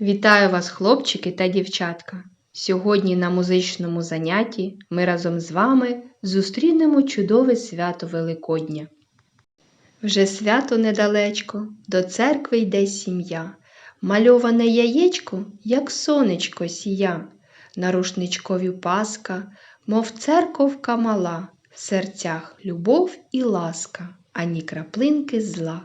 Вітаю вас, хлопчики та дівчатка! Сьогодні на музичному занятті ми разом з вами зустрінемо чудове свято Великодня. Вже свято недалечко, до церкви йде сім'я. Мальоване яєчко, як сонечко сія, на рушничкові паска, мов церковка мала, в серцях любов і ласка, ані краплинки зла.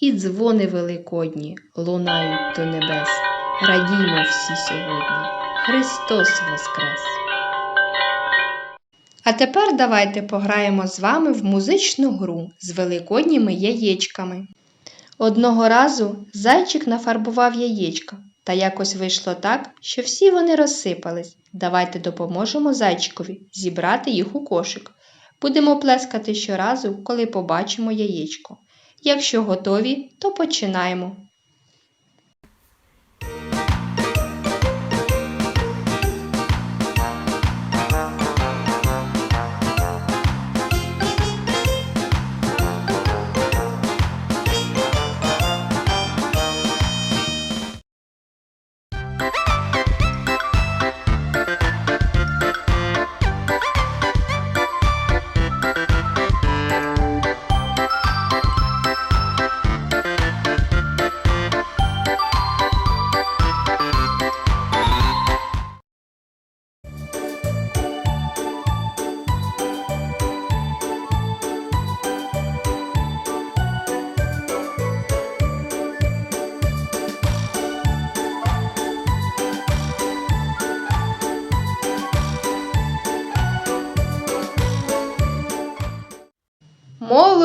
І дзвони великодні лунають до небес. Радімо всі сьогодні. Христос Воскрес! А тепер давайте пограємо з вами в музичну гру з великодніми яєчками. Одного разу зайчик нафарбував яєчка, та якось вийшло так, що всі вони розсипались. Давайте допоможемо зайчикові зібрати їх у кошик. Будемо плескати щоразу, коли побачимо яєчко. Якщо готові, то починаємо.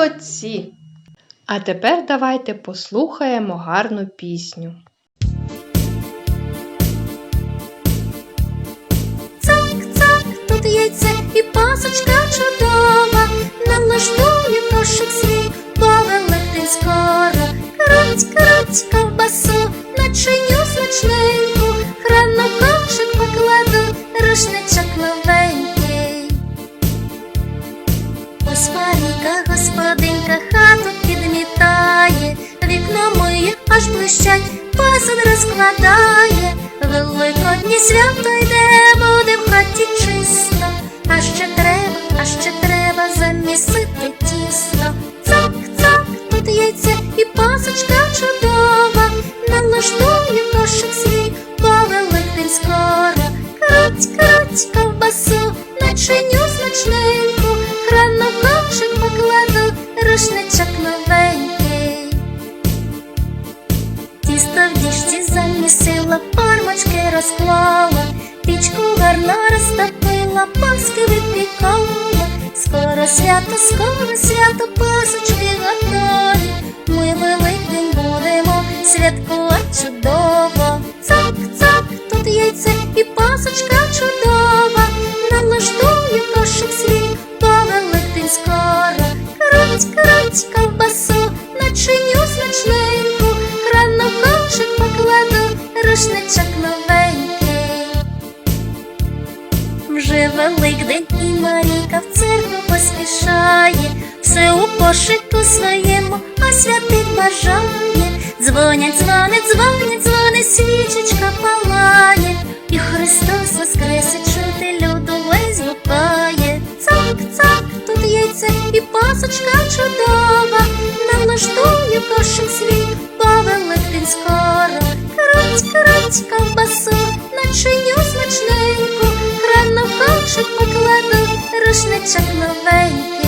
Молодці! А тепер давайте послухаємо гарну пісню. Цак-цак, тут яйце і пасочка чудова, налаштує кошик свій, великдень скоро. Круть, круть, ковбасу, начиню смачненьку, храна кошик покладу, рушничок новенький. Господинка, хату підмітає, вікно моє аж блищать, посуд розкладає, великодні свято йде, буде в хаті чисто, а ще треба, а ще треба замісити тісто. Цак, цак, тут яйце і пасочка чудова, налаштує кошик свій, бо великдень скоро. Круть, круть, ковбасу, начиню замісила, формочки розклала, пічку гарно розтопила, паски випікала. Скоро свято, скоро свято, пасочки готові. Ми великдень будемо святкувати чудово. Цак, цак, тут яйце і пасочка чудова. Налаштує кошик свій, великдень скоро. Круть, круть, великдень і Марійка в церкву поспішає, все у кошику своєму, а святих бажає. Дзвонять, дзвонить, дзвонить, дзвонить, свічечка палає, і Христос воскресе, чути люду весь гукає. Цак, цак, тут яйце і пасочка чудова, налаштує кошик свій, бо великдень скоро. Круть, круть, ковбасу, начиню смачненьку, рушничок новенький.